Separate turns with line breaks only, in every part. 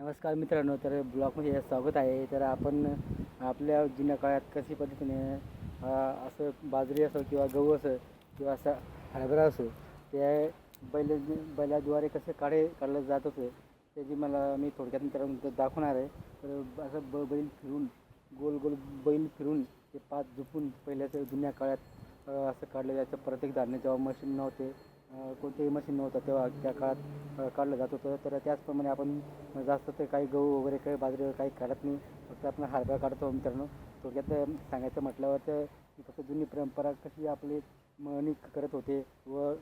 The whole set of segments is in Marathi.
नमस्कार मित्रांनो तर ब्लॉगमध्ये स्वागत आहे. तर आपण आपल्या जुन्या काळात कशी पद्धतीने असं बाजरी असो किंवा गहू असो किंवा असा हरभरा असो ते बैल बैलाद्वारे कसे काढे काढलं जात होतं त्याची मला मी थोडक्यात मित्रांनो दाखवणार आहे. तर असं ब बैल फिरून गोल गोल बैल फिरून ते पाच झुपून पहिल्याच्या जुन्या काळात असं काढलं जायचं. प्रत्येक धान्य जेव्हा मशीन नव्हते कोणतेही मशीन नव्हतं तेव्हा त्या काळात काढलं जात होतं. तर त्याचप्रमाणे आपण जास्त ते काही गहू वगैरे काही बाजरी वगैरे काही काढत नाही. फक्त आपण हरभरा काढतो मित्रांनो. थोडक्यात सांगायचं म्हटल्यावर तर फक्त जुनी परंपरा कशी आपली मळणी करत होते व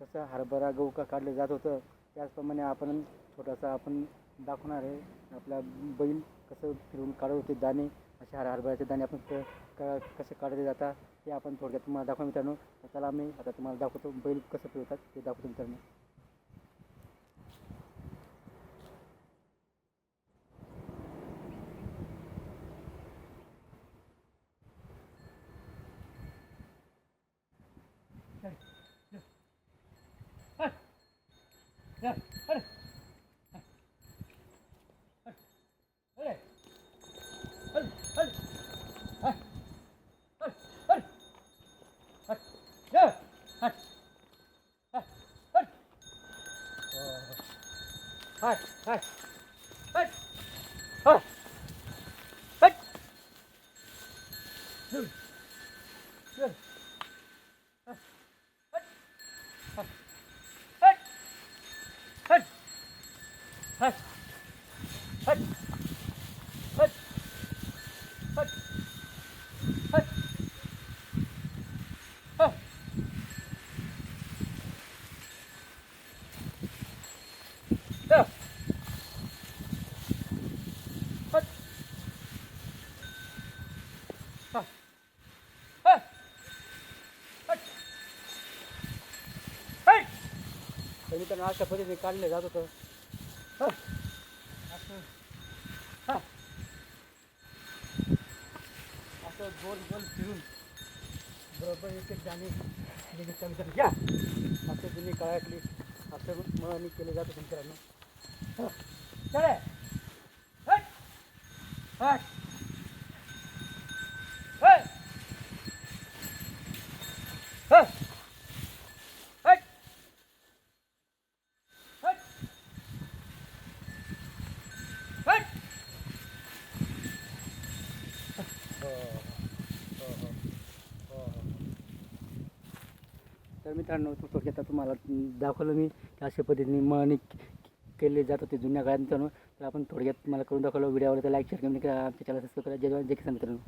कसं हरभरा गहू का काढलं जात होतं त्याचप्रमाणे आपण छोटासा आपण दाखवणार आहे. आपला बैल कसं फिरून काढत होते दाणे असे हर हरभऱ्याचे दाणे आपण क- कसे काढले जातात ते आपण थोडक्यात तुम्हाला दाखवा मित्रांनो तर चला मी आता तुम्हाला दाखवतो बैल कसं फिरवतात ते दाखवतो मित्रांनो thôi thôi. Thôi. Thôi. Thôi thôi. Thôi thôi thôi thôi तर मित्रांनो अशा पद्धतीने काढलं जात होतं हं. असं गोल गोल फिरून बरोबर एक एक दाणे लगेच या असं जुनी काळातली असं मळणी केलं जातं होते मित्रांनो हं. हट. हट. हट. हट. हट. हट. तर मित्रांनो तो थोडक्यात तुम्हाला दाखवलं मी. की अशा पद्धतीने मळणी केले जात होते जुन्या काळात मित्रांनो. तर आपण थोडक्यात तुम्हाला करून दाखवलं. व्हिडिओ आवडला तर लाईक शेअर कमेंट करा. आमच्या चॅनल सबस्क्राईब करा. जय जय किसान मित्रांनो.